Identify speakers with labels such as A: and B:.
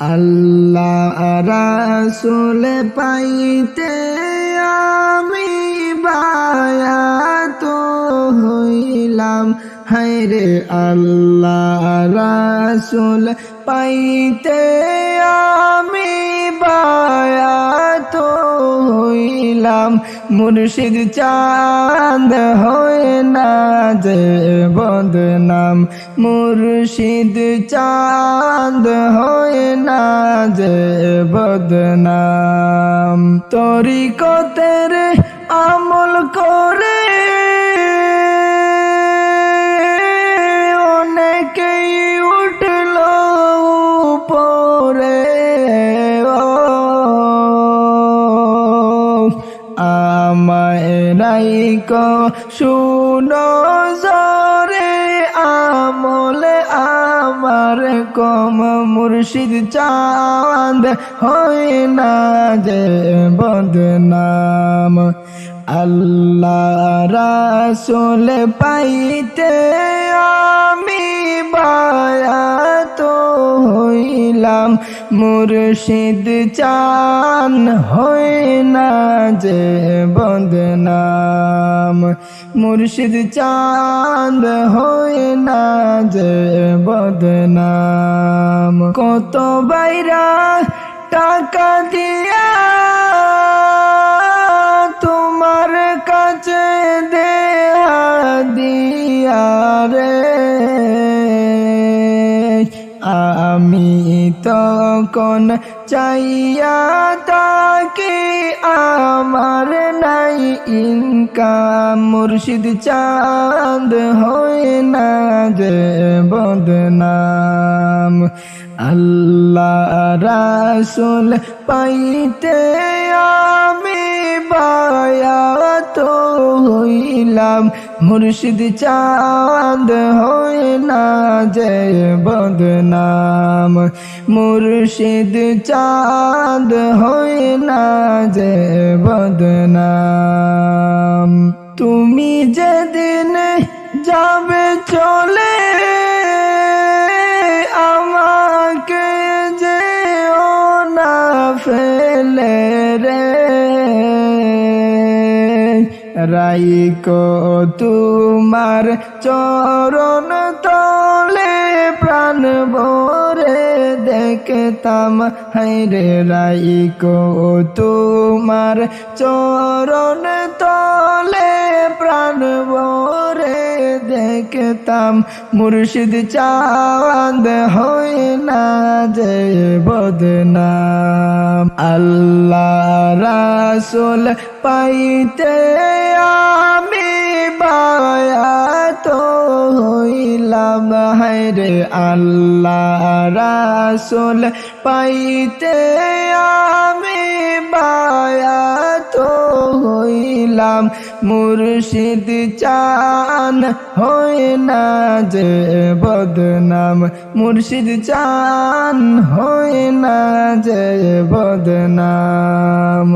A: আল্লাহ রাসুল পাইতে আমি বায়াত হইলাম। হায়রে আল্লাহ রাসুল পাইতে আমি বায়াত হইলাম মুর্শিদ চাঁদ হয় না যে বদনাম। মুর্শিদ চাঁদ হয় না যে বদনাম। তরিকতের আমল করে রাইক শুনো জরে আমলে আমার কম মুর্শিদ চাঁদ। হয় না যে বদনাম, আল্লাহ রাসুল পাইতে আমি বায়াত হইলাম মুর্শিদ চান হই না যে বদনাম। মুর্শিদ চাঁদ হই না যে বদনাম। কত বাইরা টাকা দিয়া তোমার কাছে দেয়া দিয়া রে। তখন চাইয়া তাকে আমার নাই ইনকাম মুর্শিদ চাঁদ হয় না যে বদনাম। আল্লাহ রাসুল পাইতে আমি বায়াত হইলাম, মুর্শিদ চাঁদ হয় না যে বদনাম। মুর্শিদ চাঁদ হয় না যে বদনাম। তুমি যেদিন যাবে চলে, আমাকে যে ও না ফেলে। রাইকো তোমার চরণ তলে প্রাণ ভরে দেখতাম। হাইরে রাইকো তোমার চরণ তলে প্রাণ ভরে দেখতাম। মুর্শিদ চাঁদ হয় না যে বদনাম। আল্লাহ রাসুল পাইতে বায়াত হইলাম, হায়রে আল্লাহ রাসুল। পাইতে আমি বায়াত হইলাম, মুর্শিদ চান হয় না যে বদনাম। মুর্শিদ চান হয় না যে বদনাম।